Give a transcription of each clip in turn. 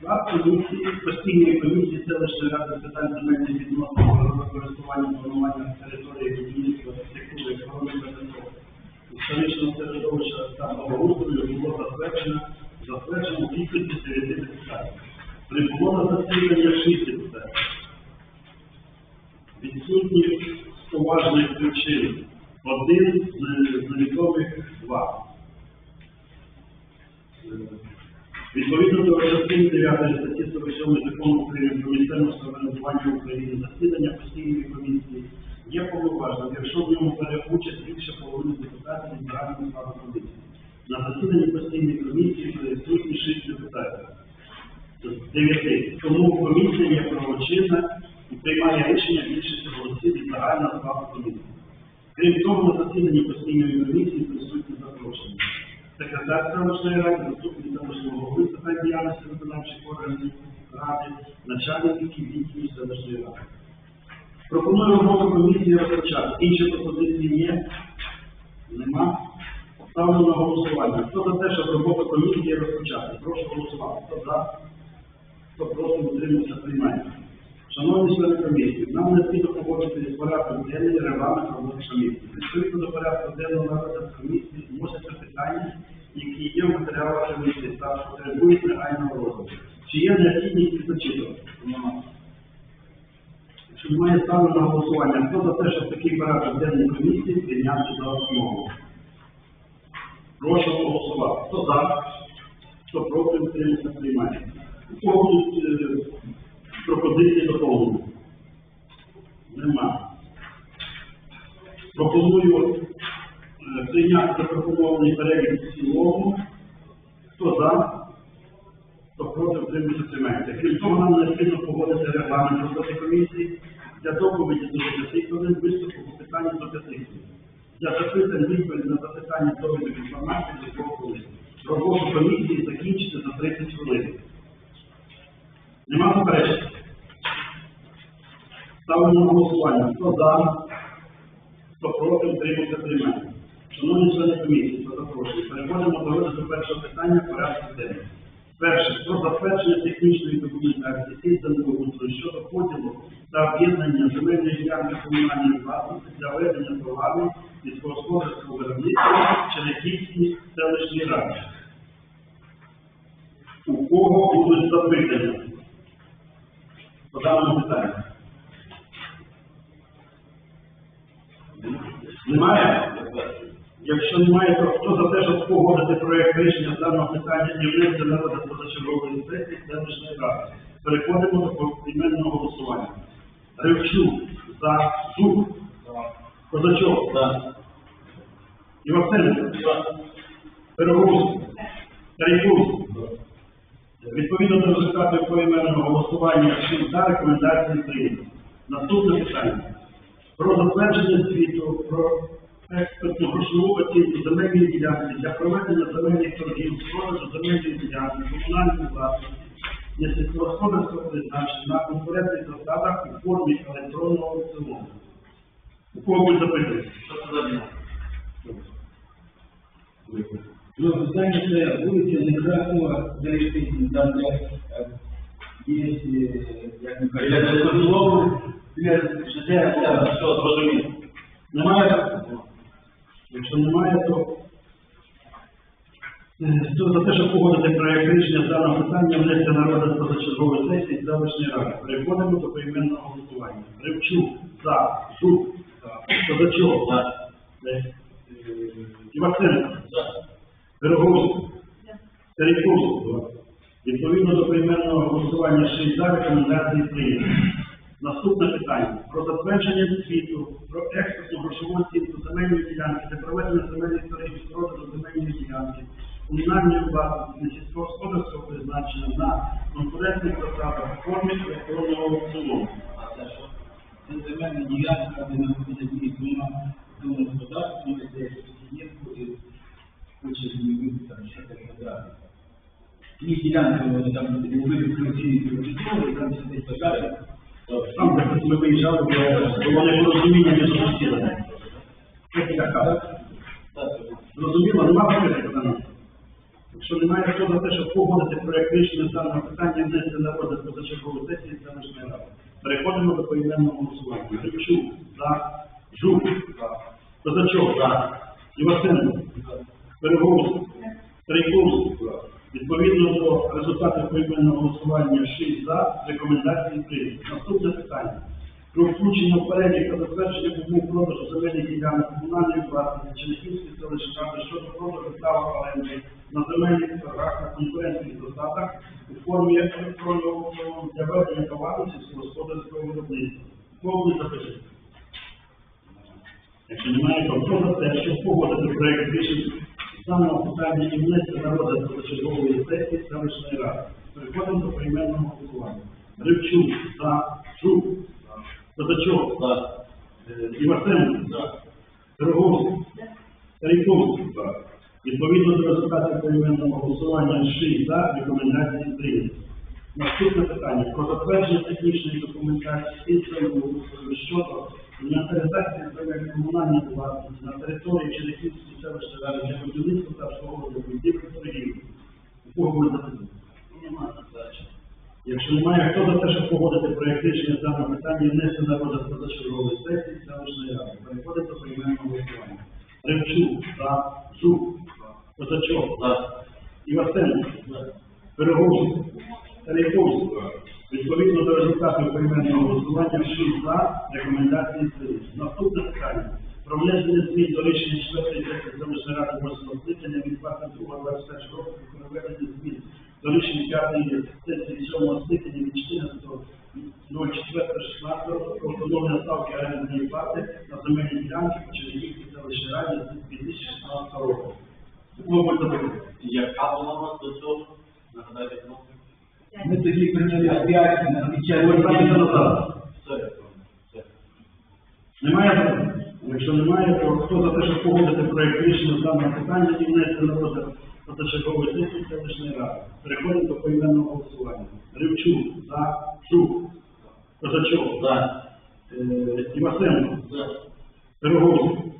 Склад комісії, постійної комісії селищної ради з питань земельних відносин, користування планування території будівництва, архітектури, економіки катастрофи, історичного середовища та благоустрою було затверджено, затверджено кількості 9 депутатів. Прибуло на засідання 6 депутатів. Відсутні з поважних причин. Один з невідомих два. Відповідно до частини 9 статті 47 закону України про місцеве самоврядування України засідання постійної комісії є повноважним, якщо в ньому бере участь більше половини депутатів від загального складу комісії. На засіданні постійної комісії присутні 6 депутатів 9. Тому комісія є правочинна і приймає рішення більшістю голосів від загального складу комісії. Крім того, на засіданні постійної комісії присутні запрошені. Секретар селищної ради, заступник питань діяльності виконавчих органів ради, начальник відділів селищної ради. Пропоную роботу комісії розпочати. Інші пропозиції є? Нема. Ставлю на голосування. Хто за те, щоб роботу комісії розпочати? Прошу голосувати. Хто за? Хто проти утримався, приймає. Шановні члени комісії, нам необхідно погодити з порядком денний регламент роботи комісії. Відповідно до порядку денного розгляду комісії вносяться питання, які є в матеріалах комісії та потребують негайного розгляду. Чи є необхідність їх зачитувати? Нема. Якщо немає ставлю на голосування, хто за те, щоб такий порядок денний комісії прийняти за основу? Прошу голосувати. Хто за? Хто проти, утримався, приймає. Кого е, пропозиції доповнення? Нема. Пропоную прийняти запропонований перелік в цілому. Хто за? Хто проти, утримується, приймається. Крім того, нам необхідно погодити регламент роботи комісії для доповіді до 5 хвилин, виступу по питанню до 5 хвилин. Для запитань відповідь на запитання довідок інформації до 2 хвилин. Роботу комісії закінчити за 30 хвилин. Нема заперечень? Ставимо на голосування. Хто за? Хто проти, утримався, приймає. Шановні члени комісії, хто запрошує, переходимо до розгляду першого питання порядку денного. Перше, про затвердження технічної документації сіль землеустрою щодо поділу та об'єднання земельної ділянки комунальної власності для ведення програми сільськогосподарського виробництва Чернігівській селищній раді. У кого будуть запитання? По даному питанню. Немає? Якщо немає, то хто за те, щоб погодити проєкт рішення даного питання і внести на розгляд позачергової сесії селищної ради? Переходимо до поіменного голосування. Ревчук за Зуб. Козачок. За. Івасенко. За. Пирогуз. Тарікуз. Відповідно до результатів поіменного голосування, всім за рекомендації прийнято. Наступне питання. Про затвердження звіту про експертну грошову оцінку земельної ділянки для проведення земельних торгів з продажу земельної ділянки комунальної власності для сільськогосподарського призначення на конкурентних засадах у формі електронного аукціону. У кого будуть запитувати? Що це за ділянка? Ну, питання це вулиця Некрасова, де там, де е, є, е, як ми кажемо? ЖД, так, Все, зрозуміло. Немає? Якщо немає, то е, хто за те, щоб погодити проєкт рішення даного питання внести на розгляд позачергової сесії селищної ради. Переходимо до поіменного голосування. Ревчук, за, Жук, Козачок, за, Е, Івасенко, за, Пирогуз, Терекуз, Відповідно до поіменного голосування 6 за рекомендації прийнято. Наступне питання про затвердження звіту про експортну грошову оцінку земельної ділянки для проведення земельних торгів з продажу земельної ділянки комунальної власності для сільськогосподарського призначення на конкурентних засадах у формі електронного аукціону. Це земельна ділянка, де знаходиться дві двома домогосподарствами, де сусідівку і хоче змінити там ще так квадратів. Ті ділянки, вони там були включені до і там. Там, де ми виїжджали, було непорозуміння між сусідами. Це. Зрозуміло, нема запитань? Якщо немає, хто за те, щоб погодити проект рішення даного питання внести на розгляд позачергової сесії селищної ради. Переходимо до поіменного голосування. Грибчук, за, Жук, Козачок, за, Івасенко, Переговський, Трейковський. Відповідно до результатів поіменного голосування 6 за, рекомендації прийняті. Наступне питання. Про включення в перелік та затвердження умов продажу земельних ділянок комунальної власності Чернігівської селищної ради щодо продажу права оренди на земельних торгах на конкурентних засадах у формі електронного для ведення товару сільськогосподарського виробництва. Повний запитання. Якщо немає, то хто за те, щоб погодити проект рішень даного питання і внести на розгляд позачергової сесії селищної ради. Переходимо до прийменного голосування. Грибчук, за, Жук, Козачок, за, Івасенко, Пироговський, Старіковський, Відповідно до результатів поіменного голосування 6 за, рекомендації прийняті. Наступне питання про затвердження технічної документації щодо інвентаризації земель комунальної власності на території Чернігівської селищної ради для будівництва та обслуговування будівель торгівлі. У кого буде запитання? Немає задачі. Якщо немає, хто за те, щоб погодити проект рішення з даного питання внести на розгляд позачергової сесії селищної ради. Переходить до прийменного голосування. Ривчук, за, Жук, Козачок, за, Івасенко, Пироговський, Тарейковський. Відповідно до результатів поіменного голосування 6 за, рекомендації прийняті. Наступне питання. Про внесення змін до рішення 4 сесії селищної ради 8 Немає питання? Якщо немає, то хто за те, щоб погодити проєкт рішення саме питання і внести на розгляд позачергової сесії селищної ради? Переходимо до поіменного голосування. Ривчук, за, Жук, Козачок, За. Івасенко, За. Пироговський,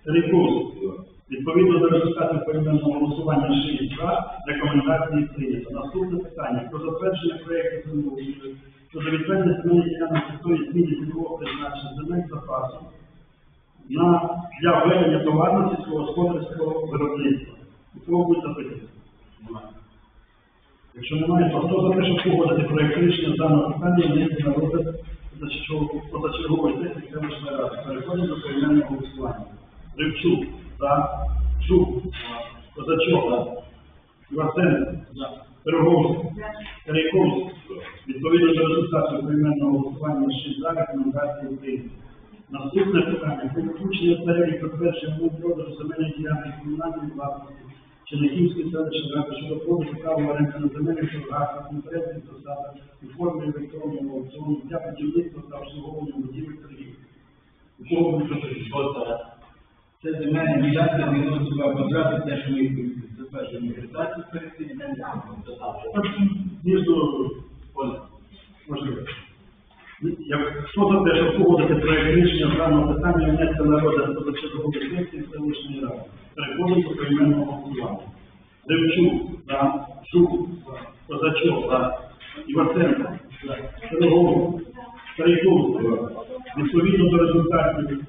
Старіковський. Відповідно до результатів поіменного голосування 6 за, рекомендації прийнято. Наступне питання про затвердження проєкту землеустрою щодо відведення земельних ділянок території зміни цільового призначення земель запасу на для ведення товарно сільськогосподарського виробництва. Кого будуть? Немає. Якщо немає, то хто за те, щоб погодити проєкт рішення даного питання внести на розгляд позачергової- сесії селищної ради? Переходимо до поіменного голосування. Ривчук, за, Жук, Козачок, за, Івасенко, За. Пироговський. Відповідно до результатів поіменного голосування 6 за, рекомендації прийняті. Наступне питання про включення в перелік підтвердження умов продажу земельної ділянки комунальної власності Чернігівської селищної ради щодо продажу права оренди на земельних торгах конкурентних засадах у формі електронного аукціону для будівництва та обслуговування будівель торгів. У буде запитання? Що це? Це земельна ділянка 92 квадрати, те, що ми затверджуємо реєстрацію перед цим. Між можливо. Хто за те, щоб погодити проект рішення з даного питання внести на розгляд позачергової сесії селищної ради? Переходимо до поіменного голосування. Девчук, за, Жук, Козачок, за, Івасенко, Пирогово, Старіковський. Відповідно до результатів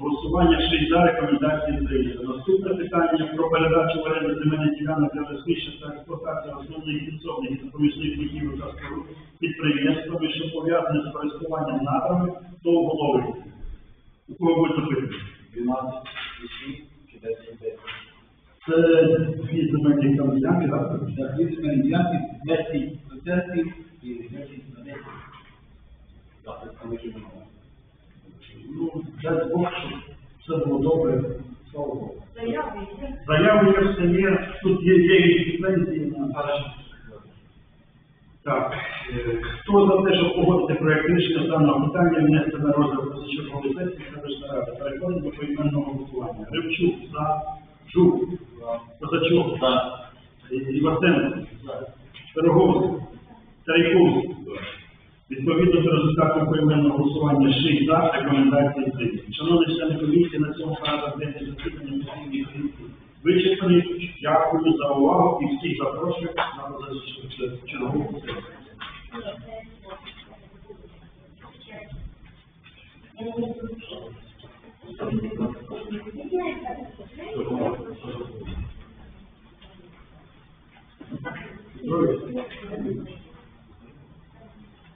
голосування 6 за рекомендації прийнято. Наступне питання про передачу в оренду земельних ділянок для розміщення та експлуатації основних підсобних і допоміжних будівель та споруд підприємствами, що пов'язані з користуванням надрами до голови. У кого буде запитання? 12, 8, чи 10, 10. Це дві земельні ділянки, так? Так, дві земельні ділянки, 10% і 10 на 10. Так, це немає. Ну, дай Бог, щоб все було добре. Слава Богу. Заяви є. Заяви є, все є, тут є, є і претензії на Так, е, хто за те, щоб погодити проект рішення даного питання, внести на розгляд позачергової сесії селищної ради, переходимо до поіменного голосування. Ривчук, за, Жук, Козачок, За. Івасенко, Пироговський, Тарейковський. Відповідно до результатів поіменного голосування 6 за рекомендації прийняті. Шановні члени комісії, на цьому порядок денний засідання постійних комісії вичерпаний. Дякую за увагу і всіх запрошую на позицію чергову сесію.